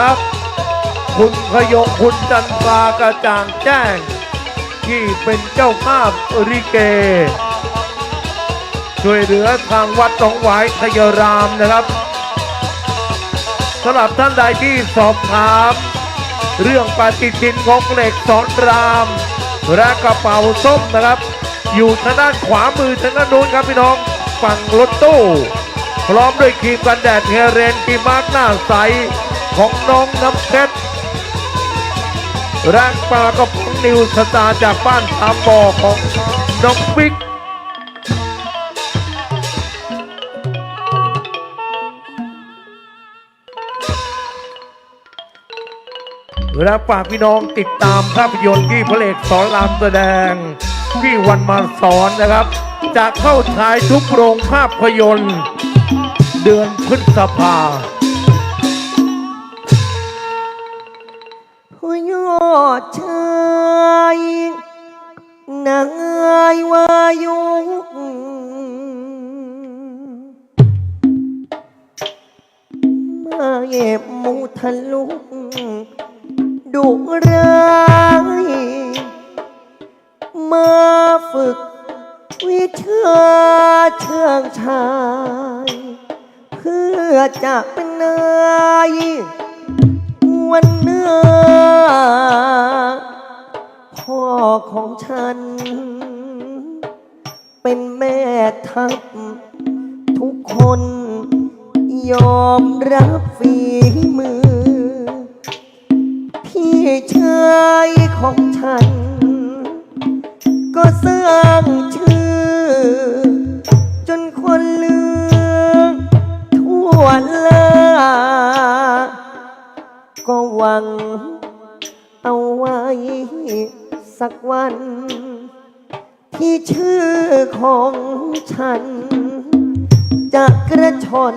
ครับคุณพยงคุณจันทรากระจ่างแจ้ง ที่เป็นเจ้าภาพริเก ช่วยเหลือทางวัดหนองหวายทยรามนะครับสำหรับท่านใดที่สอบถาม เรื่องปฏิทินของเหล็กสอนราม และกระเป๋าส้มนะครับ อยู่ทางด้านขวามือทางด้านนู้นครับพี่น้องฝั่งรถตู้ พร้อมด้วยครีมกันแดดเฮเรนครีมมาร์กหน้าใส ของน้องน้ำเพชรร่างปลากระป๋องนิวสตาจากบ้านทามบ่อของน้องบิ๊กและฝากพี่น้องติดตามภาพยนตร์ที่พระเอกสอนรามแสดง ที่วันมาสอนนะครับ จะเข้าฉายทุกโรงภาพยนตร์ เดือนพฤษภา ดชายนายวายุมาเย็บมุทะลุดุร้ายมาฝึกวิชาเชิงชาย เพื่อจะเป็นนายวันหน้า พ่อของฉัน เป็นแม่ทัพ ทุกคนยอมรับฝีมือ พี่ชายของฉัน ก็สร้างชื่อ จนคนลือทั่วลาก็หวังเอาไว้ สักวัน ที่ชื่อของฉัน จะกระชอน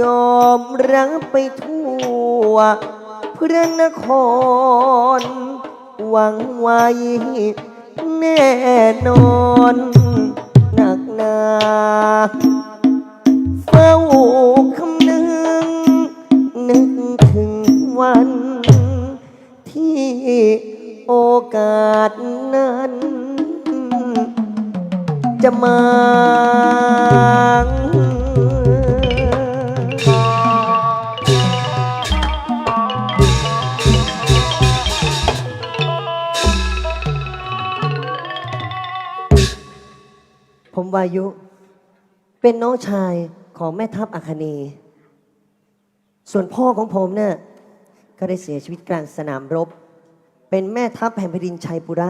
ยอมรับไปทั่วพระนคร หวังไว้แน่นอนหนักหนาเฝ้าคำนึง นึกถึงวันที่ อกาสนั้น จะมาผมวายุ เป็นน้องชายของแม่ทัพอาคเนส่วนพ่อของผมเนี่ยก็ได้เสียชีวิตกลางสนามรบ เป็นแม่ทัพแห่งแผ่นดินชัยปุระ